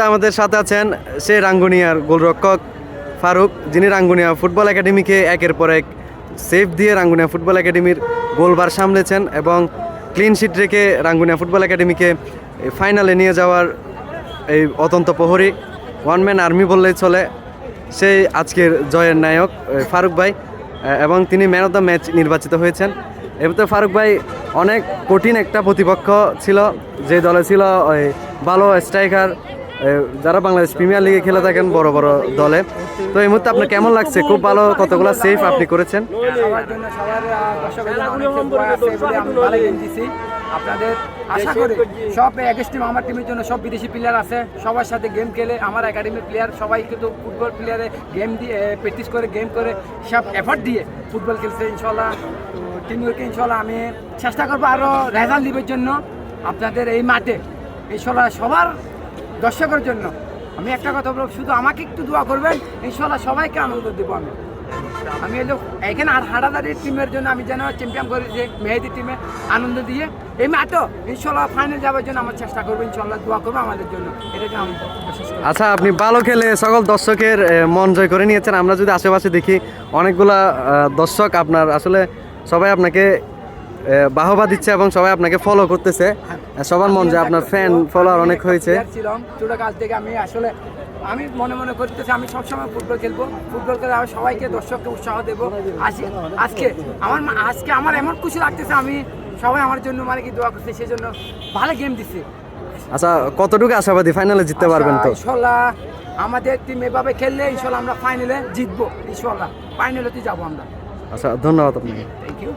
আমাদের সাথে আছেন সেই রাঙ্গুনিয়ার গোলরক্ষক ফারুক, যিনি রাঙ্গুনিয়া ফুটবল একাডেমিকে একের পর এক সেফ দিয়ে রাঙ্গুনিয়া ফুটবল একাডেমির গোলবার সামলেছেন এবং ক্লিন শিট রেখে রাঙ্গুনিয়া ফুটবল একাডেমিকে ফাইনালে নিয়ে যাওয়ার এই অতন্ত প্রহরী ওয়ান ম্যান আর্মি বললেই চলে সেই আজকের জয়ের নায়ক ফারুক ভাই এবং তিনি ম্যান অফ দ্য ম্যাচ নির্বাচিত হয়েছেন। এবার ফারুক ভাই অনেক কঠিন একটা প্রতিপক্ষ ছিল, যে দলে ছিল ওই ভালো স্ট্রাইকার যারা বাংলাদেশ প্রিমিয়ার লিগে খেলে থাকেন বড় বড় দলে তো এই মুহূর্তে আপনার কেমন লাগছে? খুব ভালো কতগুলো সেফ আপনি করেছেন? আপনাদের আশা করি সব টিম আমার টিমের জন্য সব বিদেশি প্লেয়ার আছে সবার সাথে গেম খেলে আমার একাডেমির প্লেয়ার সবাই কিন্তু ফুটবল প্লেয়ারে গেম দিয়ে প্র্যাকটিস করে গেম করে সব এফর্ট দিয়ে ফুটবল খেলছে ইনশাল্লাহ টিমকে ইনশাল্লাহ আমি চেষ্টা করব আরও রেজাল্ট দিবার জন্য। আপনাদের এই মাঠে ইনশাল্লাহ সবার দর্শকের জন্য। আমি একটা কথা বলব, শুধু আমাকে একটু দোয়া করবেন ইনশাল্লাহ সবাইকে আনন্দ দেবো আমি। আমি এলো এখানে আর হাডাদারির টিমের জন্য আমি যেন চ্যাম্পিয়ন করেছি মেহেদি টিমে আনন্দ দিয়ে, এই ম্যাচও ইনশাল্লাহ ফাইনাল যাওয়ার জন্য আমার চেষ্টা করব ইনশাল্লাহ দোয়া করব আমাদের জন্য। এটাকে আমি আচ্ছা আপনি ভালো খেলে সকল দর্শকের মন জয় করে নিয়েছেন। আমরা যদি আশেপাশে দেখি, অনেকগুলা দর্শক আপনার, আসলে সবাই আপনাকে বাহবা দিচ্ছে এবং সবাই আপনাকে ফলো করতেছে। সবার মন যে আপনার ফ্যান ফলোয়ার অনেক হয়েছে। player ছিলাম ছোটো কাল থেকে আমি আসলে আমি মনে মনে করতেছি আমি সবসময় ফুটবল খেলব। ফুটবল খেলে আমি সবাইকে দর্শককে উৎসাহ দেবো। আজকে আজকে আমার আজকে আমার এমন খুশি লাগতেছে আমি সবাই আমার জন্য মানে কি দোয়া করছে সেই জন্য ভালো গেম দিচ্ছে আচ্ছা কতটুকু আশাবাদী? ফাইনালে জিততে পারবেন তো? আচ্ছা, ইনশাল্লাহ আমাদের টিম এভাবে খেললে ইনশাল্লাহ আমরা ফাইনালে জিতবো ইনশাল্লাহ। ফাইনালেতে যাব আমরা। আচ্ছা ধন্যবাদ আপনাকে। Thank you